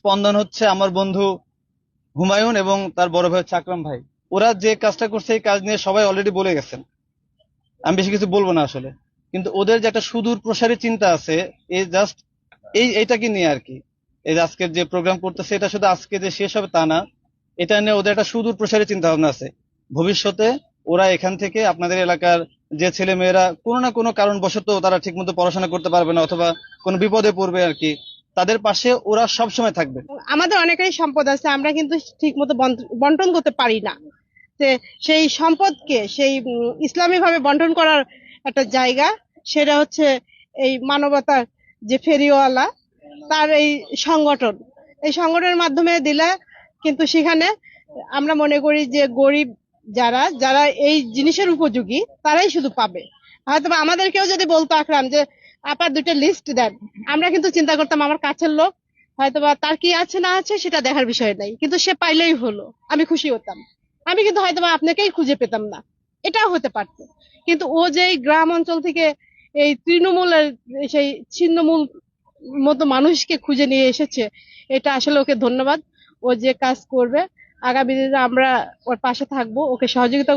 স্পন্দন হচ্ছে আমার বন্ধু হুমায়ুন এবং তার বড় ভাই হচ্ছে আকরাম ভাই। ওরা যে কাজটা করছে এই কাজ নিয়ে সবাই অলরেডি বলে গেছেন। আমি বেশি কিছু বলব না আসলে। কিন্তু ওদের যে একটা সুদূর প্রসারী চিন্তা আছে এই জাস্ট এই এইটাকে নিয়ে আর কি। এই যে আজকের যে প্রোগ্রাম করতেছে, এটা শুধু আজকে যে শেষ হবে তা না, এটা নিয়ে ওদের একটা সুদূর প্রসারী চিন্তা ভাবনা আছে। ভবিষ্যতে ওরা এখান থেকে আপনাদের এলাকার যে ছেলে মেয়েরা কোনো না কোনো কারণবশত তারা ঠিকমতো পড়াশোনা করতে পারবে না অথবা কোনো বিপদে পড়বে আর কি। তাদের পাশে ওরা সব সময় থাকবে। আমাদের অনেকেরই সম্পদ আছে, আমরা কিন্তু ঠিক মতো বন্টন করতে পারি না। সেই সম্পদকে, সেই ইসলামী ভাবে বন্টন করার একটা জায়গা, সেটা হচ্ছে এই মানবতার যে ফেরিওয়ালা, তার এই সংগঠন। এই সংগঠনের মাধ্যমে দিলে কিন্তু সেখানে আমরা মনে করি যে গরিব যারা যারা এই জিনিসের উপযোগী, তারাই শুধু পাবে। হয়তো আমাদেরকেও যদি বলতো আকরাম যে আপার দুটো লিস্ট দেন। আমরা কিন্তু চিন্তা করতাম আমার কাছের লোক, হয়তোবা তার কি আছে না আছে সেটা দেখার বিষয় নাই। কিন্তু সে পাইলেই হলো, আমি খুশি হতাম। আমি কিন্তু হয়তোবা আপনাকেই খুঁজে পেতাম না। এটাও হতে পারতো। কিন্তু ও যে গ্রাম অঞ্চল থেকে এই তৃণমূলের, সেই ছিন্নমূল মতো মানুষকে খুঁজে নিয়ে এসেছে, এটা আসলে ওকে ধন্যবাদ। ও যে কাজ করবে, আগামী দিনে আমরা ওর পাশে থাকব, ওকে সহযোগিতা